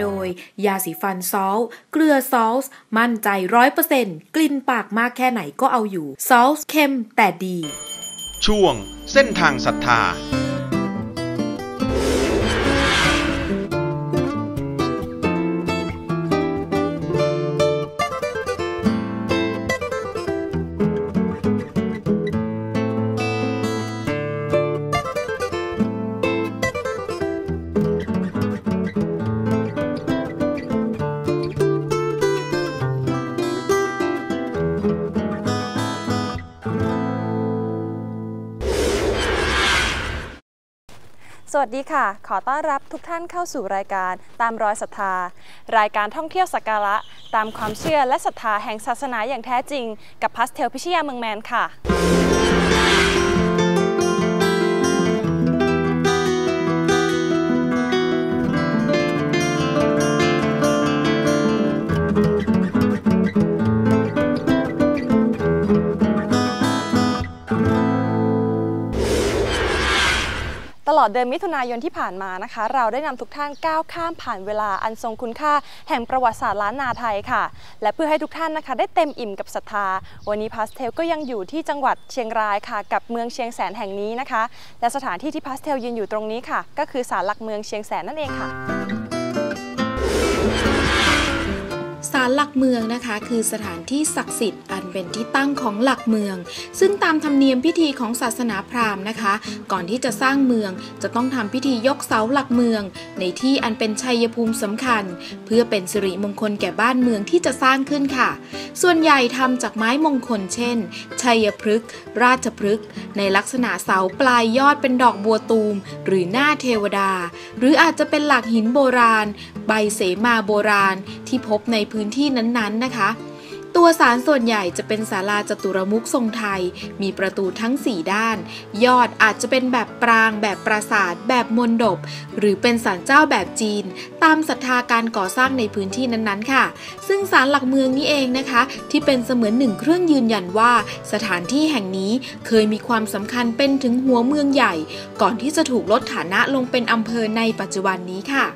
โดย ยาสีฟันซอลเกลือซอสมั่นใจร้อยเปอร์เซ็นต์กลิ่นปากมากแค่ไหนก็เอาอยู่ซอสเค็มแต่ดี ช่วงเส้นทางศรัทธา สวัสดีค่ะ ขอต้อนรับทุกท่านเข้าสู่รายการตามรอยศรัทธา รายการท่องเที่ยวสักการะ ตามความเชื่อและศรัทธาแห่งศาสนาอย่างแท้จริง กับพัสเทลพิชยาเมืองแมนค่ะ ลอดเดือนมิถุนายนที่ผ่านมานะคะ เราได้นำทุกท่านก้าวข้ามผ่านเวลาอันทรงคุณค่า แห่งประวัติศาสตร์ล้านนาไทยค่ะ และเพื่อให้ทุกท่านนะคะได้เต็มอิ่มกับศรัทธา วันนี้พาสเทลก็ยังอยู่ที่จังหวัดเชียงรายค่ะ กับเมืองเชียงแสนแห่งนี้นะคะ และสถานที่ที่พาสเทลยืนอยู่ตรงนี้ค่ะ ก็คือศาลหลักเมืองเชียงแสนนั่นเองค่ะ ศาลหลักเมืองนะคะ คือสถานที่ศักดิ์สิทธิ์อันเป็นที่ตั้งของหลักเมือง ซึ่งตามธรรมเนียมพิธีของศาสนาพราหมณ์นะคะ ก่อนที่จะสร้างเมืองจะต้องทำพิธียกเสาหลักเมือง ในที่อันเป็นชัยภูมิสำคัญ เพื่อเป็นสิริมงคลแก่บ้านเมืองที่จะสร้างขึ้นค่ะ ส่วนใหญ่ทำจากไม้มงคลเช่น ชัยพฤกษ์ราชพฤกษ์ในลักษณะเสาปลายยอดเป็นดอกบัวตูม หรือหน้าเทวดา หรืออาจจะเป็นหลักหินโบราณ ใบเสมาโบราณที่พบในพื้นื้นที่นั้นๆนะคะ ตัวศาลส่วนใหญ่จะเป็นศาลาจตุรมุขทรงไทย มีประตูทั้ง 4 ด้าน ยอดอาจจะเป็นแบบปราง แบบปราสาท แบบมนดบ หรือเป็นศาลเจ้าแบบจีน ตามศรัทธาการก่อสร้างในพื้นที่นั้นๆค่ะ ซึ่งศาลหลักเมืองนี้เองนะคะ ที่เป็นเสมือนหนึ่งเครื่องยืนยันว่า สถานที่แห่งนี้เคยมีความสำคัญเป็นถึงหัวเมืองใหญ่ ก่อนที่จะถูกลดฐานะลงเป็นอำเภอในปัจจุบันนี้ค่ะ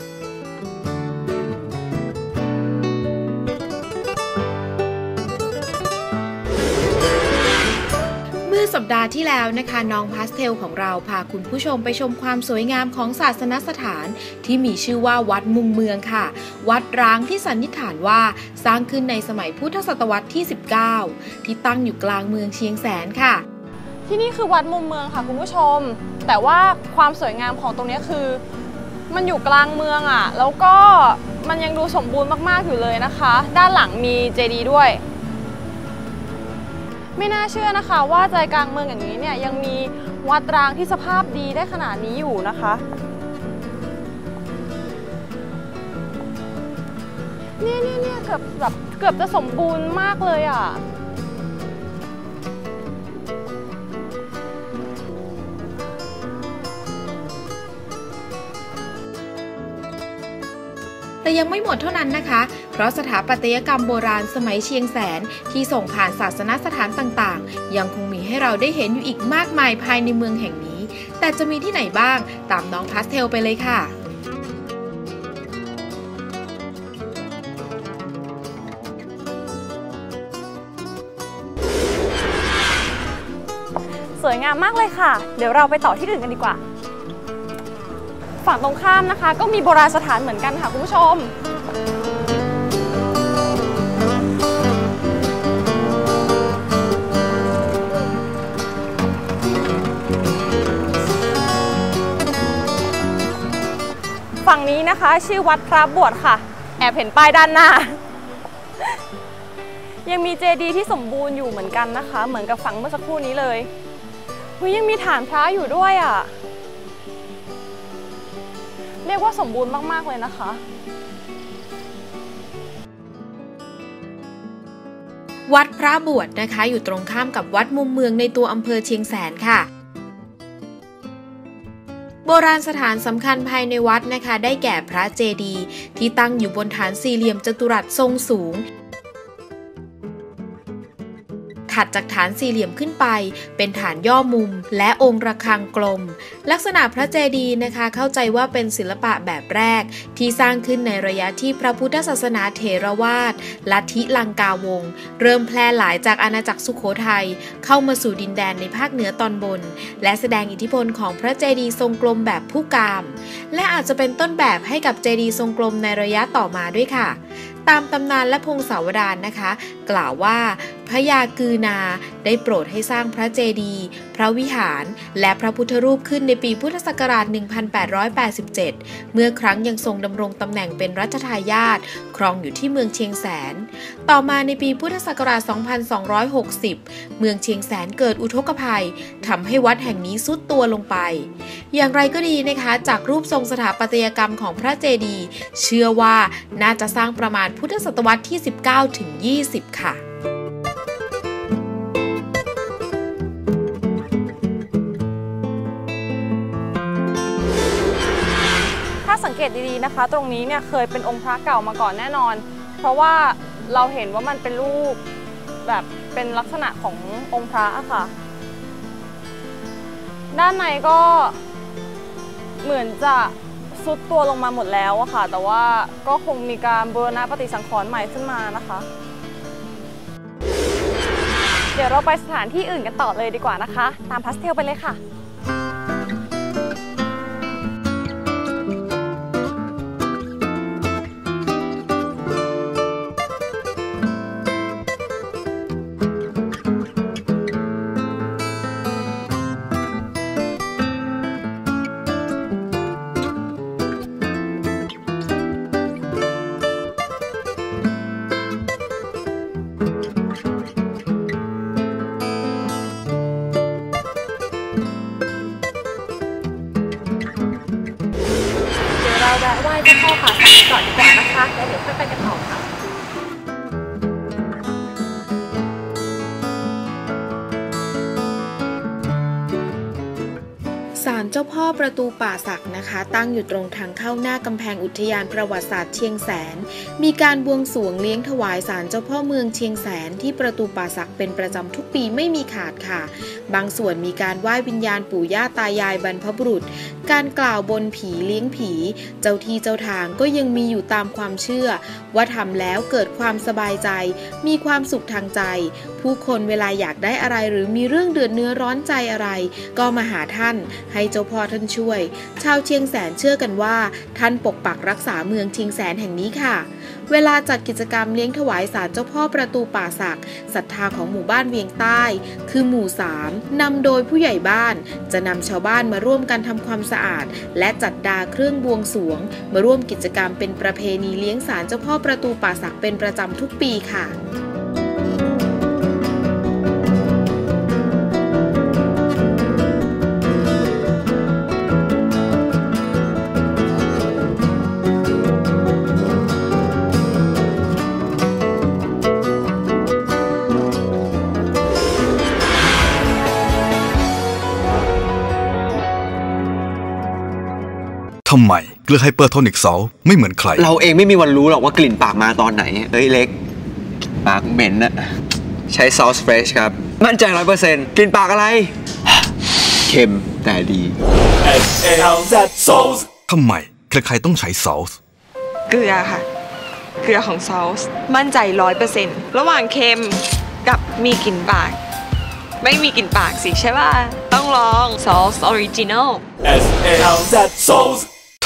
ปดาห์ที่แล้วนะคะน้องพาสเทลของเราพาคุณผู้ชมไปชมความสวยงามของศาสนสถานที่มีชื่อว่าวัดมุงเมืองค่ะ วัดร้างที่สันนิษฐานว่าสร้างขึ้นในสมัยพุทธศตวรรษที่ 19 ที่ตั้งอยู่กลางเมืองเชียงแสนค่ะ ที่นี่คือวัดมุมเมืองค่ะคุณผู้ชม แต่ว่าความสวยงามของตรงนี้คือ มันอยู่กลางเมืองอะ่ะ แล้วก็มันยังดูสมบูรณ์มากๆอยู่เลยนะคะ ด้านหลังมีเจดีย์ด้วย ไม่น่าเชื่อนะคะว่าใจกลางเมืองอย่างนี้เนี่ยยังมีวัดร้างที่สภาพดีได้ขนาดนี้อยู่นะคะเนี่ยเนี่ยเนี่ยเกือบแบบเกือบจะสมบูรณ์มากเลยอะแต่ยังไม่หมดเท่านั้นนะคะ เพราะสถาปัตยกรรมโบราณสมัยเชียงแสนที่ส่งผ่านศาสนสถานต่างๆ ยังคงมีให้เราได้เห็นอยู่อีกมากมายภายในเมืองแห่งนี้ แต่จะมีที่ไหนบ้างตามน้องพาสเทลไปเลยค่ะสวยงามมากเลยค่ะ เดี๋ยวเราไปต่อที่อื่นกันดีกว่า ฝั่งตรงข้ามนะคะ ก็มีโบราณสถานเหมือนกันค่ะคุณผู้ชม ฝั่งนี้นะคะ ชื่อวัดพระบวชค่ะ แอบเห็นป้ายด้านหน้า ยังมีเจดีย์ที่สมบูรณ์อยู่เหมือนกันนะคะ เหมือนกับฝั่งเมื่อสักครู่นี้เลยเฮ้ยยังมีฐานพระอยู่ด้วยอะ เรียกว่าสมบูรณ์มาก ๆ เลยนะคะ วัดพระบวชนะคะ อยู่ตรงข้ามกับวัดมุมเมืองในตัวอำเภอเชียงแสนค่ะ โบราณสถานสำคัญภายในวัดนะคะ ได้แก่พระเจดีย์ที่ตั้งอยู่บนฐานสี่เหลี่ยมจัตุรัสทรงสูง ถัดจากฐานสี่เหลี่ยมขึ้นไป เป็นฐานย่อมุม และองค์ระฆังกลม ลักษณะพระเจดีย์นะคะ เข้าใจว่าเป็นศิลปะแบบแรก ที่สร้างขึ้นในระยะที่พระพุทธศาสนาเถรวาทลัทธิลังกาวงศ์เริ่มแพร่หลายจากอาณาจักรสุโขทัยเข้ามาสู่ดินแดนในภาคเหนือตอนบน และแสดงอิทธิพลของพระเจดีย์ทรงกลมแบบผู้กาม และอาจจะเป็นต้นแบบให้กับเจดีย์ทรงกลมในระยะต่อมาด้วยค่ะตามตำนานและพงศาวดารนะคะ กล่าวว่า พระยากือนาได้โปรดให้สร้างพระเจดีย์พระวิหาร และพระพุทธรูปขึ้นในปีพุทธศักราช 1887 เมื่อครั้งยังทรงดำรงตำแหน่งเป็นรัชทายาทครองอยู่ที่เมืองเชียงแสน ต่อมาในปีพุทธศักราช 2260 เมืองเชียงแสนเกิดอุทกภัยทำให้วัดแห่งนี้สุดตัวลงไป อย่างไรก็ดีนะคะ จากรูปทรงสถาปัตยกรรมของพระเจดีย์เชื่อว่าน่าจะสร้างประมาณพุทธศตวรรษที่ 19 ถึง 20ค่ะถ้าสังเกตดีๆนะคะ ตรงนี้เนี่ยเคยเป็นองค์พระเก่ามาก่อนแน่นอน เพราะว่าเราเห็นว่ามันเป็นรูปแบบเป็นลักษณะขององค์พระอะค่ะ ด้านในก็เหมือนจะซุดตัวลงมาหมดแล้วอะค่ะ แต่ว่าก็คงมีการบูรณะปฏิสังขรณ์ใหม่ขึ้นมานะคะ เดี๋ยวเราไปสถานที่อื่นกันต่อเลยดีกว่านะคะ ตามพาสเทลไปเลยค่ะ ประตูป่าศักนะคะ ตั้งอยู่ตรงทางเข้าหน้ากำแพงอุทยานประวัติศาสตร์เชียงแสน มีการบวงสรวงเลี้ยงถวายสารเจ้าพ่อเมืองเชียงแสนที่ประตูป่าศักเป็นประจำทุกปีไม่มีขาดค่ะบางส่วนมีการไหว้วิญญาณปู่ย่าตายายบรรพบุรุษ การกล่าวบนผีเลี้ยงผี เจ้าที่เจ้าทางก็ยังมีอยู่ตามความเชื่อ ว่าทำแล้วเกิดความสบายใจ มีความสุขทางใจ ผู้คนเวลาอยากได้อะไรหรือมีเรื่องเดือดเนื้อร้อนใจอะไร ก็มาหาท่าน ให้เจ้าพ่อท่านช่วย ชาวเชียงแสนเชื่อกันว่า ท่านปกปักรักษาเมืองเชียงแสนแห่งนี้ค่ะ เวลาจัดกิจกรรมเลี้ยงถวายสารเจ้าพ่อประตูป่าศักศรัทธาของหมู่บ้านเวียงใต้ คือหมู่สามนำโดยผู้ใหญ่บ้าน จะนำชาวบ้านมาร่วมกันทำความสะอาด และจัดดาเครื่องบวงสวง มาร่วมกิจกรรมเป็นประเพณีเลี้ยงสารเจ้าพ่อประตูป่าศักเป็นประจำทุกปีค่ะ เกลือไฮเปอร์โทนิกซอลไม่เหมือนใคร เราเองไม่มีวันรู้หรอกว่ากลิ่นปากมาตอนไหน เฮ้ยเล็ก ปากเหม็นอะใช้ซอสเฟรชครับ มั่นใจร้อยเปอร์เซ็นต์กลิ่นปากอะไร เค็มแต่ดีทำไมใครๆต้องใช้ซอสเกลือค่ะ เกลือของซอสมั่นใจร้อยเปอร์เซ็นต์ระหว่างเค็มกับมีกลิ่นปาก ไม่มีกลิ่นปากสิใช่ป่ะ ต้องลองซอสออริจินอล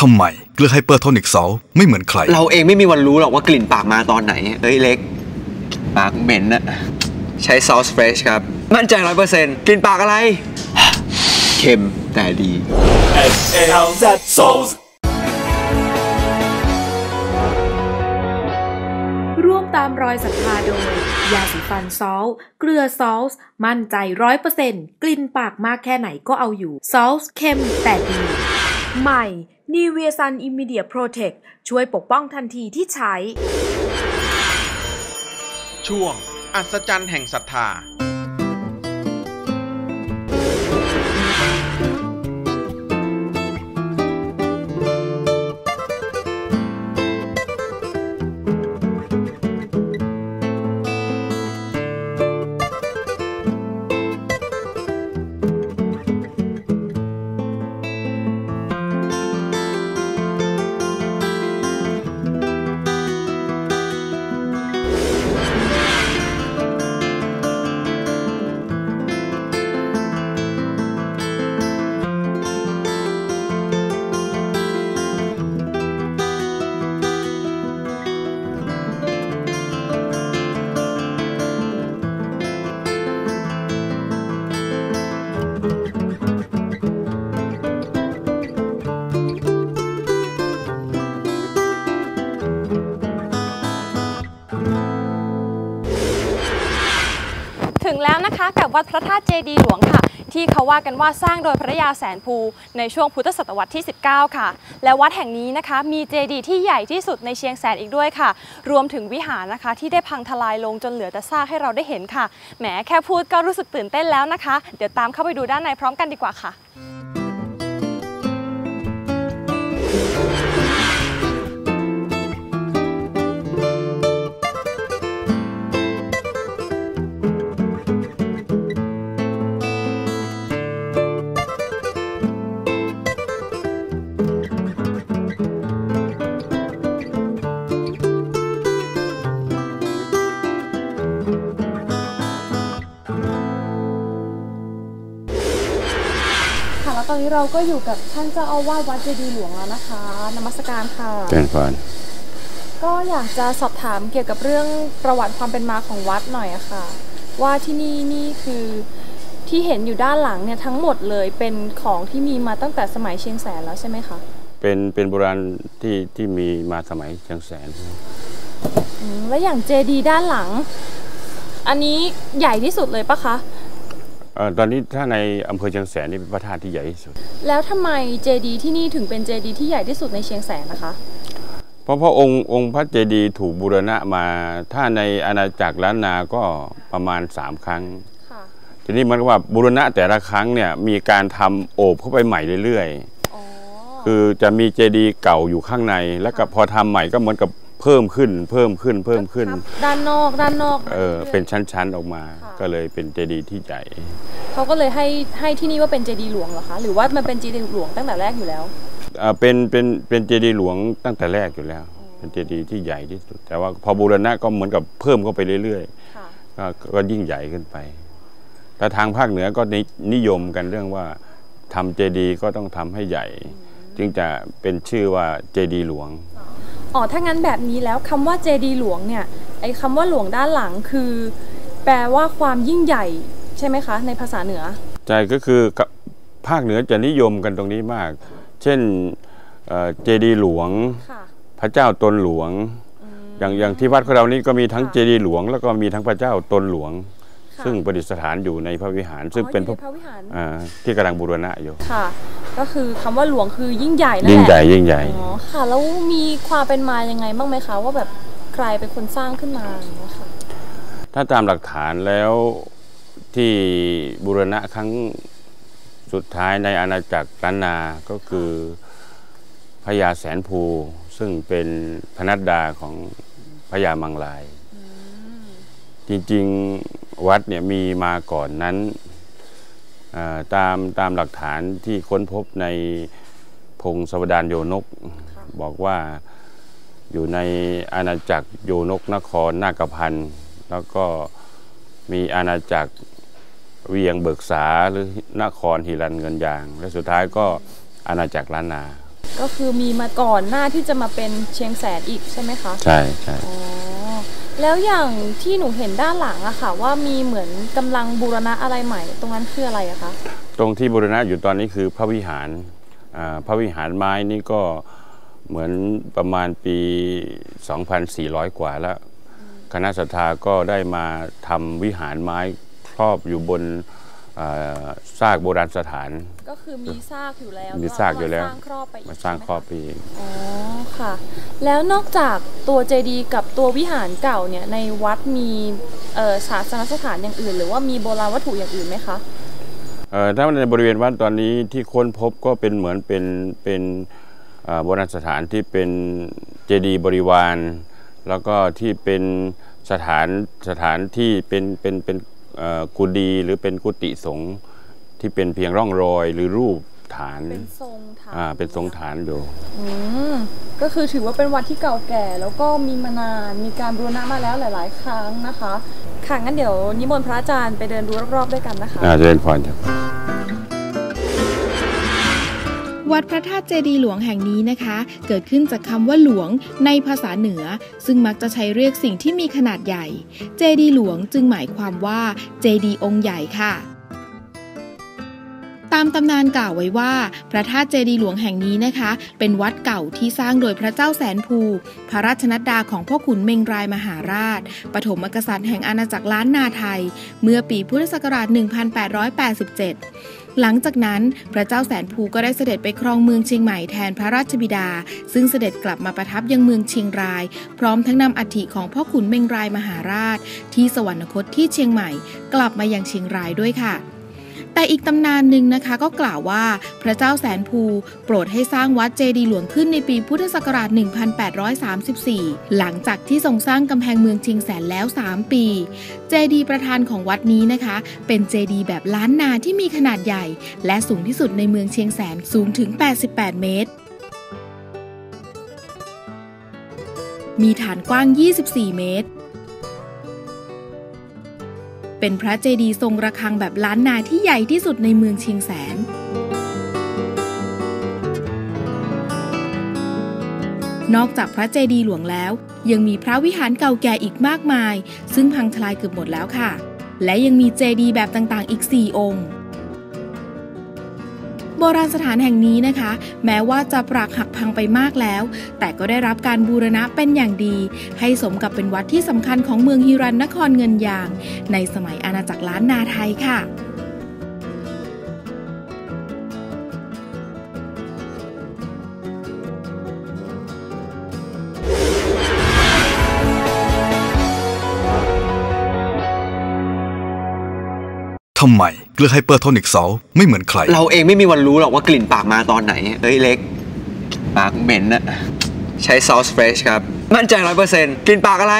ทำไมเกลือไฮเปอร์โทนิกซอลไม่เหมือนใคร เราเองไม่มีวันรู้หรอกว่ากลิ่นปากมาตอนไหน เฮ้ยเล็ก ปากเหม็นอะใช้ซอสเฟรชครับ มั่นใจร้อยเปอร์เซ็นต์กลิ่นปากอะไร เค็มแต่ดีร่วมตามรอยศรัทธาโดย ยาสีฟันซอล เกลือซอลมั่นใจร้อยเปอร์เซ็นต์กลิ่นปากมากแค่ไหนก็เอาอยู่ซอลเค็มแต่ดี ใหม่ n i v e a Sun Immediate Protect ช่วยปกป้องทันทีที่ใช้ ช่วง อัศจรรย์แห่งศรัทธา วัดพระธาตุเจดีหลวงค่ะ ที่เขาว่ากันว่าสร้างโดยพระยาแสนภูในช่วงพุทธศตวรรษที่ 19 ค่ะ และวัดแห่งนี้นะคะ มีเจดีที่ใหญ่ที่สุดในเชียงแสนอีกด้วยค่ะ รวมถึงวิหารนะคะ ที่ได้พังทลายลงจนเหลือแต่ซากให้เราได้เห็นค่ะแหมแค่พูดก็รู้สึกตื่นเต้นแล้วนะคะ เดี๋ยวตามเข้าไปดูด้านในพร้อมกันดีกว่าค่ะ เราก็อยู่กับท่านเจ้าอาวาสวัดเจดีย์หลวงแล้วนะคะนมัสการค่ะเจริญพรก็อยากจะสอบถามเกี่ยวกับเรื่องประวัติความเป็นมาของวัดหน่อยอะค่ะ ว่าที่นี่นี่คือที่เห็นอยู่ด้านหลังเนี่ยทั้งหมดเลยเป็นของที่มีมาตั้งแต่สมัยเชียงแสนแล้วใช่ไหมคะเป็นเป็นโบราณที่ที่มีมาสมัยเชียงแสนอืมแล้วอย่างเจดีย์ด้านหลัง อันนี้ใหญ่ที่สุดเลยปะคะเอ่อ ตอนนี้ถ้าในอำเภอเชียงแสนนี่เป็นพระธาตุที่ใหญ่ที่สุด แล้วทำไมเจดีย์ที่นี่ถึงเป็นเจดีย์ที่ใหญ่ที่สุดในเชียงแสนนะคะ เพราะพระองค์องค์พระเจดีย์ถูกบูรณะมา ถ้าในอาณาจักรล้านนาก็ประมาณ3ครั้งค่ะทีนี้มันก็ว่าบูรณะแต่ละครั้งเนี่ยมีการทำโอบเข้าไปใหม่เรื่อยอ๋อๆคือจะมีเจดีย์เก่าอยู่ข้างใน แล้วก็พอทำใหม่ก็เหมือนกับ เพิ่มขึ้นเพิ่มขึ้นเพิ่มขึ้นครับด้านนอกด้านนอกเออเป็นชั้นๆออกมาค่ะก็เลยเป็นเจดีย์ที่ใหญ่เขาก็เลยให้ให้ที่นี่ว่าเป็นเจดีย์หลวงเหรอคะหรือว่ามันเป็นเจดีย์หลวงตั้งแต่แรกอยู่แล้วอ่าเป็นเป็นเป็นเจดีย์หลวงตั้งแต่แรกอยู่แล้ว เป็นเจดีย์ที่ใหญ่ที่สุด แต่ว่าพอบูรณะก็เหมือนกับเพิ่มเข้าไปเรื่อยค่ะๆก็ก็ยิ่งใหญ่ขึ้นไปแต่ทางภาคเหนือก็นินิยมกันเรื่องว่าทำเจดีย์ก็ต้องทำให้ใหญ่ จึงจะเป็นชื่อว่าเจดีย์หลวง อ๋อถ้างั้นแบบนี้แล้วคำว่าเจดีย์หลวงเนี่ยไอ้คำว่าหลวงด้านหลังคือ แปลว่าความยิ่งใหญ่ใช่ไหมคะ ในภาษาเหนือใช่ก็คือกับภาคเหนือจะนิยมกันตรงนี้มาก เช่นเอ่อเจดีย์หลวงค่ะพระเจ้าตนหลวง อย่างอย่างที่วัดของเรานี่ก็มีทั้งค่ะเจดีย์หลวง แล้วก็มีทั้งพระเจ้าตนหลวงค่ะซึ่งประดิษฐานอยู่ในพระวิหาร ซึ่งเป็นอ๋อพยู่ระในพระวิหารอ่าที่กำลังบูรณะอยู่ค่ะ ก็คือคำว่าหลวงคือยิ่งใหญ่นั่นแหละยิ่งใหญ่ยิ่งใหญ่อ๋อค่ะแล้วมีความเป็นมายังไงบ้างไหมคะว่าแบบใครเป็นคนสร้างขึ้นมาอย่างเงี้ยค่ะถ้าตามหลักฐานแล้วที่บูรณะครั้งสุดท้ายในอาณาจักรล้านนาก็คือพญาแสนภูซึ่งเป็นพนัดดาของพญามังลาย จริงๆวัดเนี่ยมีมาก่อนนั้นอ่า ตามตามหลักฐานที่ค้นพบในพงศาวดารโยนก บอกว่าอยู่ในอาณาจักรโยนกนครนาคพันธ์แล้วก็มีอาณาจักรเวียงเบิกษาหรือนครฮิรันเงินยาง และสุดท้ายก็อาณาจักรล้านนา ก็คือมีมาก่อนหน้าที่จะมาเป็นเชียงแสนอีกใช่ไหมคะ ใช่ใช่อ๋อ แล้วอย่างที่หนูเห็นด้านหลังอะค่ะ ว่ามีเหมือนกำลังบูรณะอะไรใหม่ ตรงนั้นคืออะไรอะคะตรงที่บูรณะอยู่ตอนนี้คือพระวิหารพระวิหารไม้นี่ก็เหมือนประมาณปี 2,400 กว่าแล้ว คณะศรัทธาก็ได้มาทำวิหารไม้ครอบอยู่บน ซากโบราณสถาน ก็คือมีซากอยู่แล้วมีซากอยู่แล้วสร้างครอบไปอีกมาสร้างครอบใช่ไหมไปอีกคะอ๋อค่ะ แล้วนอกจากตัวเจดีย์กับตัววิหารเก่าเนี่ยในวัดมีเอ่อศาสนสถานอย่างอื่น หรือว่ามีโบราณวัตถุอย่างอื่นไหมคะเอ่อถ้าในบริเวณวัดตอนนี้ที่ค้นพบก็เป็นเหมือนเป็นเป็นอ่าโบราณสถานที่เป็นเจดีย์บริวาร แล้วก็ที่เป็นสถานสถานที่เป็นเป็นเป็นเอ่อ กุฏิหรือเป็นกุฏิสงฆ์ที่เป็นเพียงร่องรอยหรือรูปฐานเป็นทรงฐานอ่าเป็นทรงฐานอยู่อืมก็คือถือว่าเป็นวัดที่เก่าแก่ แล้วก็มีมานานมีการบูรณะมาแล้วหลาย ๆ ครั้งนะคะค่ะงั้นเดี๋ยวนิมนต์พระอาจารย์ไปเดินดูรอบๆด้วยกันนะคะอ่าเจริญพรจ้ะ วัดพระธาตุเจดีหลวงแห่งนี้นะคะ เกิดขึ้นจากคำว่าหลวงในภาษาเหนือ ซึ่งมักจะใช้เรียกสิ่งที่มีขนาดใหญ่ เจดีหลวงจึงหมายความว่าเจดีองค์ใหญ่ค่ะตามตำนานกล่าวไว้ว่า พระธาตุเจดีหลวงแห่งนี้นะคะ เป็นวัดเก่าที่สร้างโดยพระเจ้าแสนภู พระราชนัดดาของพ่อขุนเมงรายมหาราช ปฐมกษัตริย์แห่งอาณาจักรล้านนาไทย เมื่อปีพุทธศักราช 1887 หลังจากนั้นพระเจ้าแสนภูก็ได้เสด็จไปครองเมืองเชียงใหม่แทนพระราชบิดา ซึ่งเสด็จกลับมาประทับยังเมืองเชียงราย พร้อมทั้งนำอัฐิของพ่อขุนเมงรายมหาราช ที่สวรรคตที่เชียงใหม่ กลับมายังเชียงรายด้วยค่ะ แต่อีกตำนานหนึ่งนะคะก็กล่าวว่าพระเจ้าแสนภูโปรดให้สร้างวัดเจดีหลวงขึ้นในปีพุทธศักราช 1834 หลังจากที่ทรงสร้างกำแพงเมืองเชียงแสนแล้ว 3 ปี เจดีประธานของวัดนี้นะคะ เป็นเจดีแบบล้านนาที่มีขนาดใหญ่ และสูงที่สุดในเมืองเชียงแสนสูงถึง 88 เมตรมีฐานกว้าง 24 เมตร เป็นพระเจดีย์ทรงระฆังแบบล้านนาที่ใหญ่ที่สุดในเมืองเชียงแสน นอกจากพระเจดีย์หลวงแล้ว ยังมีพระวิหารเก่าแก่อีกมากมาย ซึ่งพังทลายเกือบหมดแล้วค่ะ และยังมีเจดีย์แบบต่างๆ อีก 4 องค์ โบราณสถานแห่งนี้นะคะ แม้ว่าจะปรักหักพังไปมากแล้ว แต่ก็ได้รับการบูรณะเป็นอย่างดี ให้สมกับเป็นวัดที่สำคัญของเมืองฮิรันนครเงินยาง ในสมัยอาณาจักรล้านนาไทยค่ะ ทำไมเกลือไฮเปอร์โทนิกซอลไม่เหมือนใคร เราเองไม่มีวันรู้หรอกว่ากลิ่นปากมาตอนไหน เฮ้ยเล็ก ปากเหม็นอะใช้ซอสเฟรชครับ มั่นใจร้อยเปอร์เซ็นต์กลิ่นปากอะไร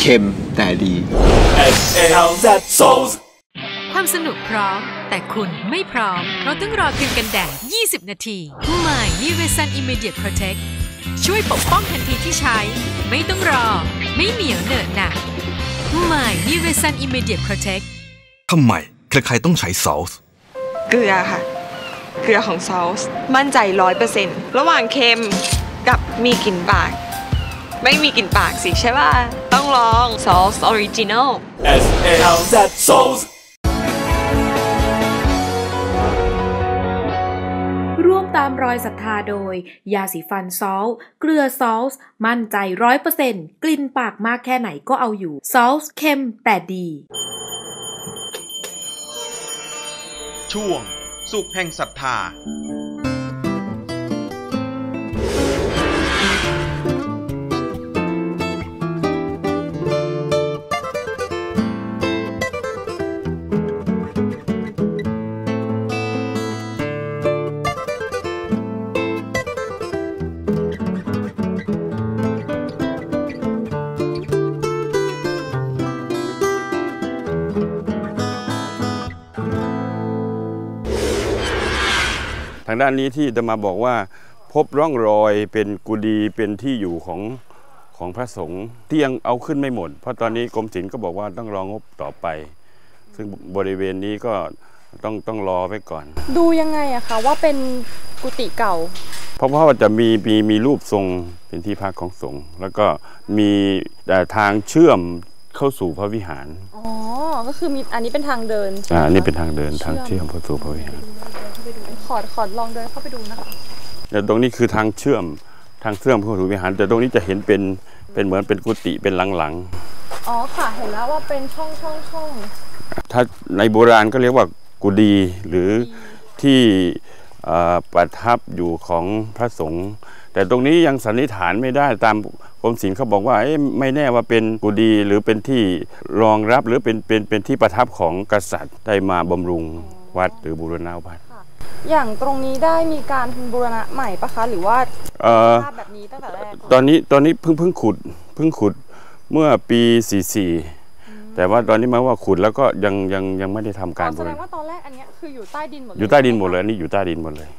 เค็มแต่ดี ความสนุกพร้อม แต่คุณไม่พร้อมเพราะต้องรอครีมกันแดด 20 นาทีใหม่นิเวสัน Immediate Protect ช่วยปกป้องทันทีที่ใช้ ไม่ต้องรอ ไม่เหนียวเหนอะหนะใหม่นิเวสัน Immediate Protect ทำไมใครๆต้องใช้ซอสเกลือค่ะ เกลือของซอสมั่นใจร้อยเปอร์เซ็นต์ระหว่างเค็มกับมีกลิ่นปาก ไม่มีกลิ่นปากสิใช่ป่ะ ต้องลองซอสออริจินอลร่วมตามรอยศรัทธาโดย ยาสีฟันซอลเกลือซอสมั่นใจร้อยเปอร์เซ็นต์กลิ่นปากมากแค่ไหนก็เอาอยู่ซอสเค็มแต่ดี ช่วง สุขแห่งศรัทธาางด้านนี้ที่จะมาบอกว่า พบร่องรอยเป็นกุฏิเป็นที่อยู่ของของพระสงฆ์ที่ยังเอาขึ้นไม่หมด เพราะตอนนี้กรมศิลป์ก็บอกว่าต้องรองบต่อไป ซึ่งบริเวณนี้ก็ต้องต้องรอไว้ก่อน ดูยังไงอะคะว่าเป็นกุฏิเก่า เพราะว่าจะมีมีมีรูปทรงเป็นที่พักของสงฆ์แล้วก็มีแต่ทางเชื่อมเข้าสู่พระวิหาร อ๋อ ก็คือมีอันนี้เป็นทางเดินใช่ไหมอ่าคะอันนี่เป็นทางเดินทางเชื่อมเข้าสู่พระวิหารข อขอลองเดินเข้าไปดูนะคะแต่ตรงนี้คือทางเชื่อมทางเชื่อมเข้าสู่วิหารแต่ตรงนี้จะเห็นเป็นเป็นเหมือนเป็นกุฏิเป็นหลังอ๋อค่ะเห็นแล้วว่าเป็นช่องช่องช่องๆถ้าในโบราณก็เรียกว่ากุฏิหรือที่เอ่อประทับอยู่ของพระสงฆ์แต่ตรงนี้ยังสันนิษฐานไม่ได้ตามกรมศิลป์เขาบอกว่าเอ๊ะไม่แน่ว่าเป็นกุฏิหรือเป็นที่รองรับหรือเป็นเป็นเป็นที่ประทับของกษัตริย์ได้มาบำรุงวัดหรือบูรณาวัด อย่างตรงนี้ได้มีการบูรณะใหม่ปะคะหรือว่าเอ่อภาพแบบนี้ตั้งแต่แรกตอนนี้ตอนนี้เพิ่งเพิ่งขุดเพิ่งขุดเมื่อปี 44 แต่ว่าตอนนี้หมายว่าขุดแล้วก็ยังยังยังไม่ได้ทำการอ๋อบูแสรดณะงว่าตอนแรกอันเนี้ยคืออยู่ใต้ดินหมดเลยอยู่ใต้ดินหมดเลยอันนี่อยู่ใต้ดินหมดเลย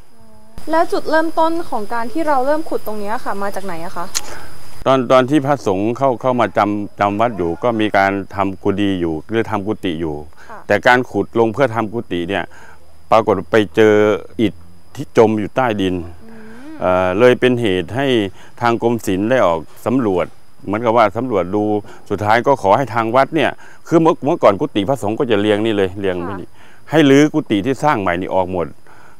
แล้วจุดเริ่มต้นของการที่เราเริ่มขุดตรงเนี้ยค่ะ มาจากไหนอะคะตอนตอนที่พระสงฆ์เข้าเข้ามาจำจำวัดอยู่ก็มีการทำกุฏิอยู่หรือทำกุฏิอยู่ค่ะแต่การขุดลงเพื่อทำกุฏิเนี่ย ปรากฏไปเจออิฐที่จมอยู่ใต้ดินเอ่อเลยเป็นเหตุให้ทางกรมศิลป์ได้ออกสำรวจเหมือนกับว่าสำรวจดูสุดท้ายก็ขอให้ทางวัดเนี่ย คือเมื่อเมื่อก่อนกุฏิพระสงฆ์ก็จะเรียงนี่เลยเรียงไว้นี่ให้รื้อกุฏิที่สร้างใหม่นี่ออกหมด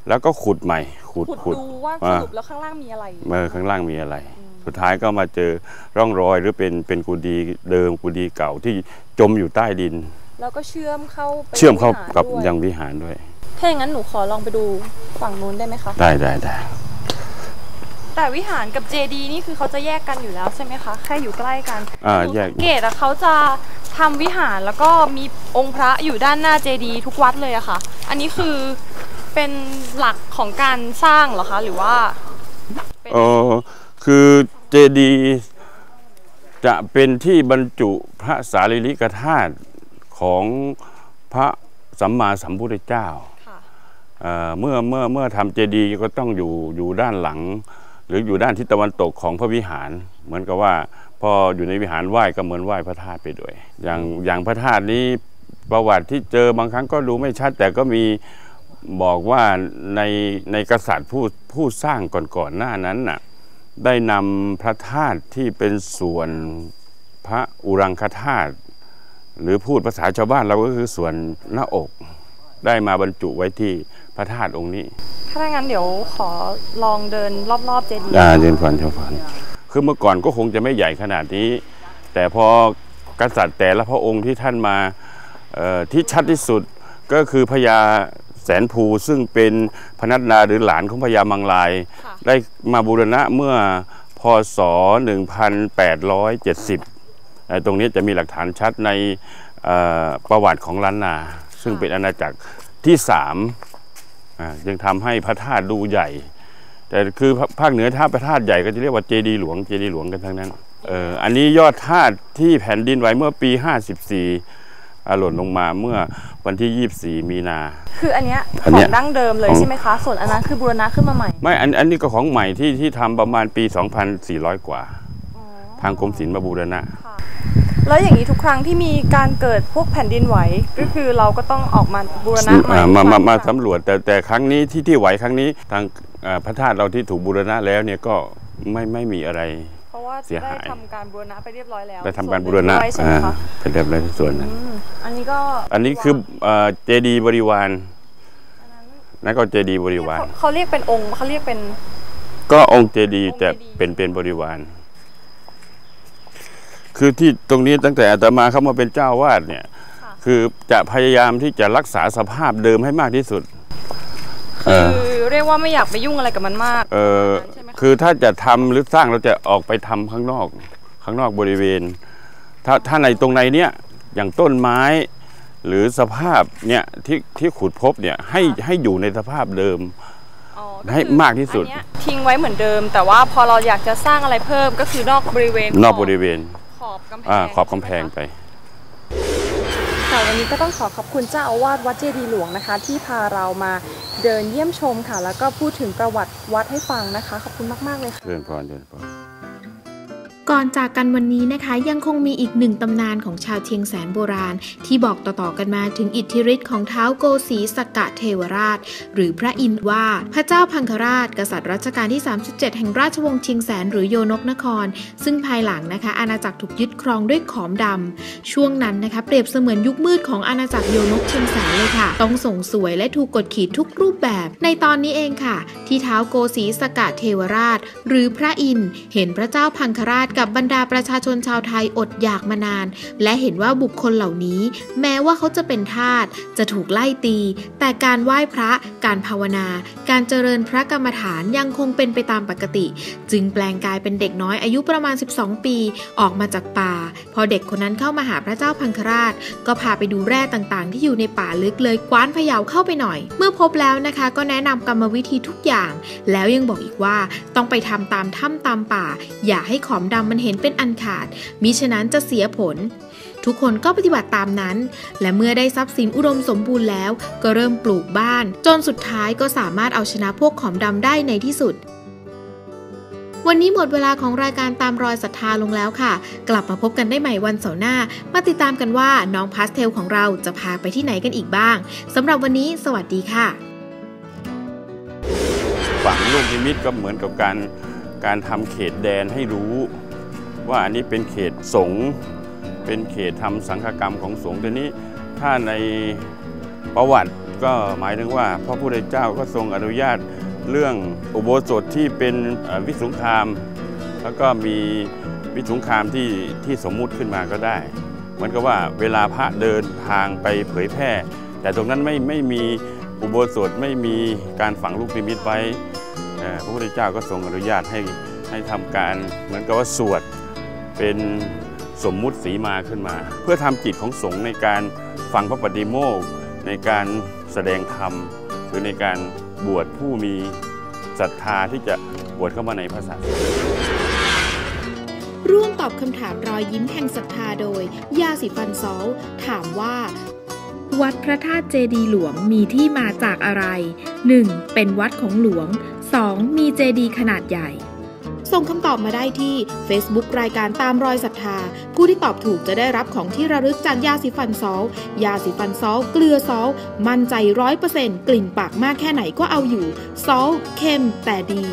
แล้วก็ขุดใหม่ ขุดขุดขุดดูว่าสอ่ารุปแล้วข้างล่างมีอะไรเมื่อข้างล่างมีอะไร สุดท้ายก็มาเจอร่องรอยหรือเป็นเป็นกุฏิเดิมกุฏิเก่าที่จมอยู่ใต้ดิน แล้วก็เชื่อมเข้าไปเชื่อมเข้าในวิหรกับด้วยยังวิหารด้วย ถ้าอย่างนั้นหนูขอลองไปดูฝั่งนู้นได้ไหมคะ ได้ได้ได้แต่วิหารกับเจดีนี่คือเขาจะแยกกันอยู่แล้วใช่ไหมคะแค่อยู่ใกล้กันอ่าหนูแยกสังเกตอะเขาจะทำวิหารแล้วก็มีองค์พระอยู่ด้านหน้าเจดีทุกวัดเลยอะค่ะ อันนี้คือเป็นหลักของการสร้างเหรอคะหรือว่าเป็นเออคือเจดีย์จะเป็นที่บรรจุพระสารีริกธาตุของพระสัมมาสัมพุทธเจ้าค่ะ เมื่อเมื่อเมื่อทำเจดีย์ก็ต้องอยู่อยู่ด้านหลัง หรืออยู่ด้านทิศตะวันตกของพระวิหาร เหมือนกับว่าพออยู่ในวิหารไหว้ก็เหมือนไหว้พระธาตุไปด้วย อย่างอย่างพระธาตุนี้ประวัติที่เจอบางครั้งก็ดูไม่ชัด แต่ก็มีบอกว่าในในกษัตริย์ผู้ผู้สร้างก่อนๆหน้านั้นน่ะได้นำพระธาตุที่เป็นส่วนพระอุรังคธาตุหรือพูดภาษาชาวบ้านเราก็คือส่วนหน้าอก ได้มาบรรจุไว้ที่ พระธาตุองค์นี้ ถ้าอย่างนั้นเดี๋ยวขอลองเดินรอบๆเจดีย์อ่าเจนฟันเจนฟันคือเมื่อก่อนก็คงจะไม่ใหญ่ขนาดนี้ แต่พอกษัตริย์แต่ละพระองค์ที่ท่านมาเอ่อที่ชัดที่สุดก็คือพญาแสนภูซึ่งเป็นพนัดนาหรือหลานของพญามังลายค่ะได้มาบูรณะเมื่อพศ 1870เอ่อตรงนี้จะมีหลักฐานชัดในเอ่อประวัติของล้านนา ซึ่งเป็นอาณาจักรที่สาม อ่ายังทำให้พระธาตุดูใหญ่ แต่คือภาภาคเหนือถ้าพระธาตุใหญ่ก็จะเรียกว่าเจดีย์หลวงเจดีย์หลวงกันทั้งนั้นเอออันนี้ยอดธาตุที่แผ่นดินไหวเมื่อปี 54อ่าหล่นลงมาเมื่อวันที่ 24 มีนา คืออันเนี้ยอันขเนี้อยงดั้งเดิมเลยของใช่ไหมคะ ส่วนอันนั้นคือบูรณะขึ้นมาใหม่ ไม่ อันอันนี้ก็ของใหม่ที่ที่ทำประมาณปี 2,400 กว่า ทางกรมศิลป์มาบูรณะ แล้วอย่างนี้ทุกครั้งที่มีการเกิดพวกแผ่นดินไหวก็คือเราก็ต้องออกมาบูรณะใหม่อ่ามามามาทุกครั้งสำรวจแต่แต่ครั้งนี้ที่ที่ไหวครั้งนี้ทางเอ่อพระธาตุเราที่ถูกบูรณะแล้วเนี่ยก็ไม่ไม่มีอะไรเพราะว่าเสียได้หายทำการบูรณะไปเรียบร้อยแล้วได้ทำการส่บูวนหรนึ่งณะด้วยใช่ไหมอ่าคะเป็นเรียบร้อยส่วนนั้นอืมอันนี้ก็อันนี้คือเอ่อเจดีย์บริวารนั่นก็เจดีย์บริวารเขาเขาเรียกเป็นองค์เขาเรียกเป็น ก็องค์เจดีย์องค์เจดีย์แต่เป็นเป็นบริวาร คือที่ตรงนี้ตั้งแต่อาตมาเข้ามาเป็นเจ้าวาดเนี่ย คือจะพยายามที่จะรักษาสภาพเดิมให้มากที่สุดเออคือเรียกว่าไม่อยากไปยุ่งอะไรกับมันมากเออใช่ไหมคะคือถ้าจะทำหรือสร้างเราจะออกไปทำข้างนอก ข้างนอกบริเวณ ถ้าถ้าในตรงในเนี้ยอย่างต้นไม้หรือสภาพเนี่ยที่ที่ขุดพบเนี่ยให้ให้อยู่ในสภาพเดิมอ๋อให้คือมากที่สุดอันเนี้ยทิ้งไว้เหมือนเดิม แต่ว่าพอเราอยากจะสร้างอะไรเพิ่มก็คือนอกบริเวณ นอกบริเวณ ขอบกำแพงอ่าขอบกำแพงไปค่ะวันนี้ก็ต้องขอขอบคุณเจ้าอาวาสวัดเจดีย์หลวงนะคะ ที่พาเรามาเดินเยี่ยมชมค่ะ แล้วก็พูดถึงประวัติวัดให้ฟังนะคะ ขอบคุณมาก ๆ เลยค่ะเชิญพรเชิญพร ก่อนจากกันวันนี้นะคะยังคงมีอีกหนึ่งตำนานของชาวเชียงแสนโบราณ ที่บอกต่อๆกันมาถึงอิทธิฤทธิ์ของเท้าวโกสีสกกะเทวราช หรือพระอินทร์ว่า พระเจ้าพังคราช กษัตริย์รัชกาลที่ 37 แห่งราชวงศ์เชียงแสนหรือโยนกนคร ซึ่งภายหลังนะคะ อาณาจักรถูกยึดครองด้วยขอมดำช่วงนั้นนะคะเปรียบเสมือนยุคมืดของอาณาจักรโยนกเชียงแสนเลยค่ะ ต้องส่งสวยและถูกกดขี่ทุกรูปแบบ ในตอนนี้เองค่ะ ที่เท้าวโกสีสกะเทวราช หรือพระอินทร์เห็นพระเจ้าพังคราชกับบรรดาประชาชนชาวไทยอดอยากมานาน และเห็นว่าบุคคลเหล่านี้ แม้ว่าเขาจะเป็นทาสจะถูกไล่ตี แต่การไหว้พระการภาวนา การเจริญพระกรรมฐานยังคงเป็นไปตามปกติ จึงแปลงกายเป็นเด็กน้อยอายุประมาณ 12 ปีออกมาจากป่า พอเด็กคนนั้นเข้ามาหาพระเจ้าพังคราช ก็พาไปดูแร่ต่างๆ ที่อยู่ในป่าลึกเลยกว้านพะเยาเข้าไปหน่อย เมื่อพบแล้วนะคะ ก็แนะนำกรรมวิธีทุกอย่าง แล้วยังบอกอีกว่าต้องไปทำตามถ้ำตามป่า อย่าให้ขอมดมันเห็นเป็นอันขาด มิฉะนั้นจะเสียผล ทุกคนก็ปฏิบัติตามนั้น และเมื่อได้ทรัพย์สินอุดมสมบูรณ์แล้ว ก็เริ่มปลูกบ้าน จนสุดท้ายก็สามารถเอาชนะพวกขอมดำได้ในที่สุดวันนี้หมดเวลาของรายการตามรอยศรัทธาลงแล้วค่ะ กลับมาพบกันได้ใหม่วันเสาร์หน้า มาติดตามกันว่าน้องพาสเทลของเราจะพาไปที่ไหนกันอีกบ้างสำหรับวันนี้ สวัสดีค่ะฝังลูกนิมิตก็เหมือนกับการการทำเขตแดนให้รู้ ว่าอันนี้เป็นเขตสงฆ์เป็นเขตทำสังฆกรรมของสงฆ์ทีนี้ถ้าในประวัติก็หมายถึงว่าพระพุทธเจ้าก็ทรงอนุญาตเรื่องอุโบสถที่เป็นวิสุงคาม แล้วก็มีวิสุงคามที่ที่สมมุติขึ้นมาก็ได้เหมือนกับว่าเวลาพระเดินทางไปเผยแพร่ แต่ตรงนั้นไม่ไม่มีอุโบสถไม่มีการฝังลูกนิมิตไว้พระพุทธเจ้าก็ทรงอนุญาตให้ให้ทำการเหมือนกับว่าสวด เป็นสมมุติสีมาขึ้นมา เพื่อทำจิตของสงฆ์ในการฟังพระปฏิโมกในการแสดงธรรม หรือในการบวชผู้มีศรัทธาที่จะบวชเข้ามาในพระศาสนาร่วมตอบคำถามรอยยิ้มแห่งศรัทธาโดย ยาสีฟันซอลถามว่าวัดพระธาตุเจดีหลวงมีที่มาจากอะไร 1. เป็นวัดของหลวง 2. มีเจดีขนาดใหญ่ ส่งคำตอบมาได้ที่ Facebook รายการตามรอยศรัทธา ผู้ที่ตอบถูกจะได้รับของที่ระลึกจากยาสีฟันซอลยาสีฟันซอลเกลือซอลมั่นใจร้อยเปอร์เซ็นต์กลิ่นปากมากแค่ไหนก็เอาอยู่ซอลเค็มแต่ดี